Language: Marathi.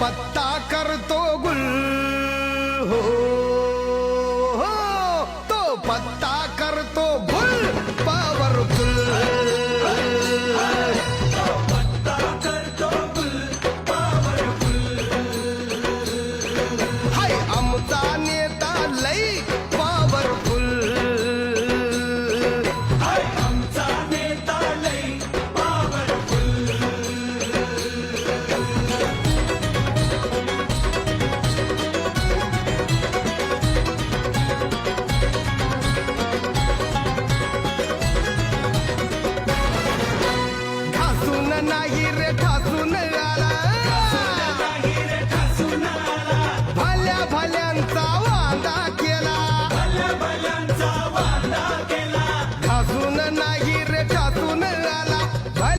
पत्ता करतो गुल। हो, हो तो पत्ता करतो गुल पावरफुल हाय आमचा ठासून नाही रे ठासून